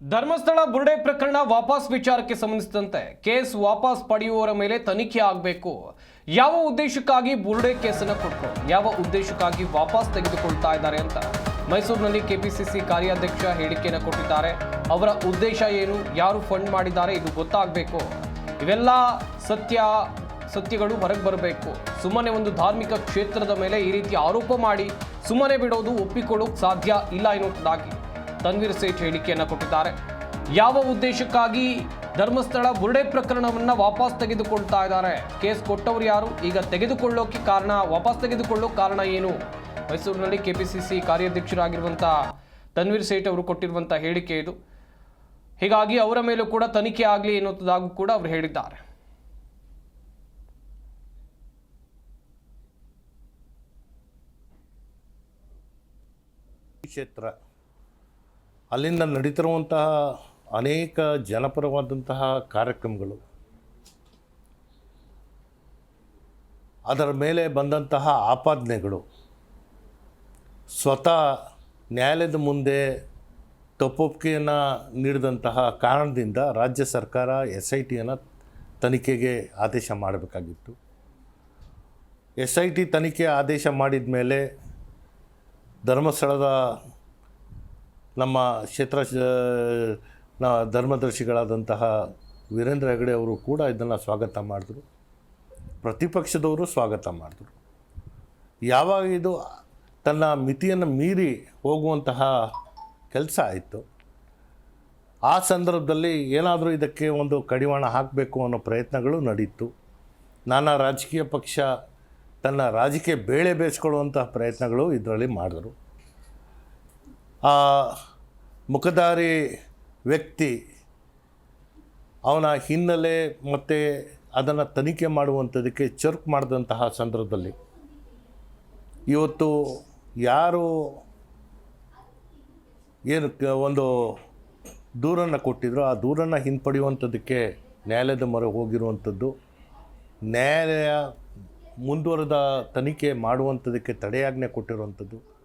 ಧರ್ಮಸ್ಥಳ ಬುರುಡೆ ಪ್ರಕರಣ ವಾಪಸ್ ವಿಚಾರಕ್ಕೆ ಸಂಬಂಧಿಸಿದಂತೆ ಕೇಸ್ ವಾಪಸ್ ಪಡೆಯುವವರ ಮೇಲೆ ತನಿಖೆ ಆಗಬೇಕು. ಯಾವ ಉದ್ದೇಶಕ್ಕಾಗಿ ಬುರುಡೆ ಕೇಸನ್ನು ಕೊಟ್ಟರು ಯಾವ ಉದ್ದೇಶಕ್ಕಾಗಿ ವಾಪಸ್ ತೆಗೆದುಕೊಳ್ತಾ ಇದ್ದಾರೆ ಅಂತ ಮೈಸೂರಿನಲ್ಲಿ ಕೆಪಿಸಿಸಿ ಕಾರ್ಯಾಧ್ಯಕ್ಷ ಹೇಳಿಕೆಯನ್ನು ಕೊಟ್ಟಿದ್ದಾರೆ. ಅವರ ಉದ್ದೇಶ ಏನು? ಯಾರು ಫಂಡ್ ಮಾಡಿದ್ದಾರೆ? ಇದು ಗೊತ್ತಾಗಬೇಕು. ಇವೆಲ್ಲ ಸತ್ಯ, ಸತ್ಯಗಳು ಹೊರಗೆ ಬರಬೇಕು. ಸುಮ್ಮನೆ ಒಂದು ಧಾರ್ಮಿಕ ಕ್ಷೇತ್ರದ ಮೇಲೆ ಈ ರೀತಿ ಆರೋಪ ಮಾಡಿ ಸುಮ್ಮನೆ ಬಿಡೋದು ಒಪ್ಪಿಕೊಳ್ಳೋಕೆ ಸಾಧ್ಯ ಇಲ್ಲ ಎನ್ನುವುದಾಗಿ ತನ್ವೀರ್ ಸೇಠ್ ಹೇಳಿಕೆಯನ್ನು ಕೊಟ್ಟಿದ್ದಾರೆ. ಯಾವ ಉದ್ದೇಶಕ್ಕಾಗಿ ಧರ್ಮಸ್ಥಳ ಬುರುಡೆ ಪ್ರಕರಣವನ್ನು ವಾಪಸ್ ತೆಗೆದುಕೊಳ್ತಾ ಇದ್ದಾರೆ? ಕೇಸ್ ಕೊಟ್ಟವರು ಯಾರು? ಈಗ ತೆಗೆದುಕೊಳ್ಳೋಕೆ ಕಾರಣ, ವಾಪಸ್ ತೆಗೆದುಕೊಳ್ಳೋ ಕಾರಣ ಏನು? ಮೈಸೂರಿನಲ್ಲಿ ಕೆಪಿಸಿಸಿ ಕಾರ್ಯಾಧ್ಯಕ್ಷರಾಗಿರುವಂಥ ತನ್ವೀರ್ ಸೇಠ್ ಅವರು ಕೊಟ್ಟಿರುವಂಥ ಹೇಳಿಕೆ ಇದು. ಹೀಗಾಗಿ ಅವರ ಮೇಲೂ ಕೂಡ ತನಿಖೆ ಆಗಲಿ ಎನ್ನುವುದಾಗೂ ಕೂಡ ಅವರು ಹೇಳಿದ್ದಾರೆ. ಕ್ಷೇತ್ರ ಅಲ್ಲಿಂದ ನಡೀತಿರುವಂತಹ ಅನೇಕ ಜನಪರವಾದಂತಹ ಕಾರ್ಯಕ್ರಮಗಳು. ಅದರ ಮೇಲೆ ಬಂದಂತಹ ಆಪಾದನೆಗಳು. ಸ್ವತಃ ನ್ಯಾಯಾಲಯದ ಮುಂದೆ ತಪ್ಪೊಪ್ಪಿಗೆಯನ್ನು ನೀಡಿದಂತಹ ಕಾರಣದಿಂದ ರಾಜ್ಯ ಸರ್ಕಾರ ಎಸ್ ಐ ಟಿಯನ್ನು ತನಿಖೆಗೆ ಆದೇಶ ಮಾಡಬೇಕಾಗಿತ್ತು. ಎಸ್ ಐ ಟಿ ತನಿಖೆ ಆದೇಶ ಮಾಡಿದ ಮೇಲೆ ಧರ್ಮಸ್ಥಳದ ನಮ್ಮ ಕ್ಷೇತ್ರ ಧರ್ಮದರ್ಶಿಗಳಾದಂತಹ ವೀರೇಂದ್ರ ಹೆಗಡೆ ಅವರು ಕೂಡ ಇದನ್ನು ಸ್ವಾಗತ ಮಾಡಿದ್ರು. ಪ್ರತಿಪಕ್ಷದವರು ಸ್ವಾಗತ ಮಾಡಿದ್ರು. ಯಾವಾಗ ಇದು ತನ್ನ ಮಿತಿಯನ್ನು ಮೀರಿ ಹೋಗುವಂತಹ ಕೆಲಸ ಆಯಿತು. ಆ ಸಂದರ್ಭದಲ್ಲಿ ಏನಾದರೂ ಇದಕ್ಕೆ ಒಂದು ಕಡಿವಾಣ ಹಾಕಬೇಕು ಅನ್ನೋ ಪ್ರಯತ್ನಗಳು ನಡೀತು. ನಾನಾ ರಾಜಕೀಯ ಪಕ್ಷ ತನ್ನ ರಾಜಕೀಯ ಬೇಳೆ ಬೇಯಿಸ್ಕೊಳ್ಳುವಂತಹ ಪ್ರಯತ್ನಗಳು ಇದರಲ್ಲಿ ಮಾಡಿದ್ರು. ಆ ಮುಖದಾರಿ ವ್ಯಕ್ತಿ ಅವನ ಹಿನ್ನೆಲೆ ಮತ್ತು ಅದನ್ನು ತನಿಖೆ ಮಾಡುವಂಥದಕ್ಕೆ ಚರ್ಕ್ ಮಾಡಿದಂತಹ ಸಂದರ್ಭದಲ್ಲಿ ಇವತ್ತು ಯಾರು ಏನು ಒಂದು ದೂರನ್ನು ಕೊಟ್ಟಿದ್ರು ಆ ದೂರನ್ನು ಹಿಂಪಡೆಯುವಂಥದ್ದಕ್ಕೆ ನ್ಯಾಯಾಲಯದ ಮೊರೆ ಹೋಗಿರುವಂಥದ್ದು. ನ್ಯಾಯಾಲಯ ಮುಂದುವರೆದ ತನಿಖೆ ಮಾಡುವಂಥದಕ್ಕೆ ತಡೆಯಾಜ್ಞೆ ಕೊಟ್ಟಿರುವಂಥದ್ದು.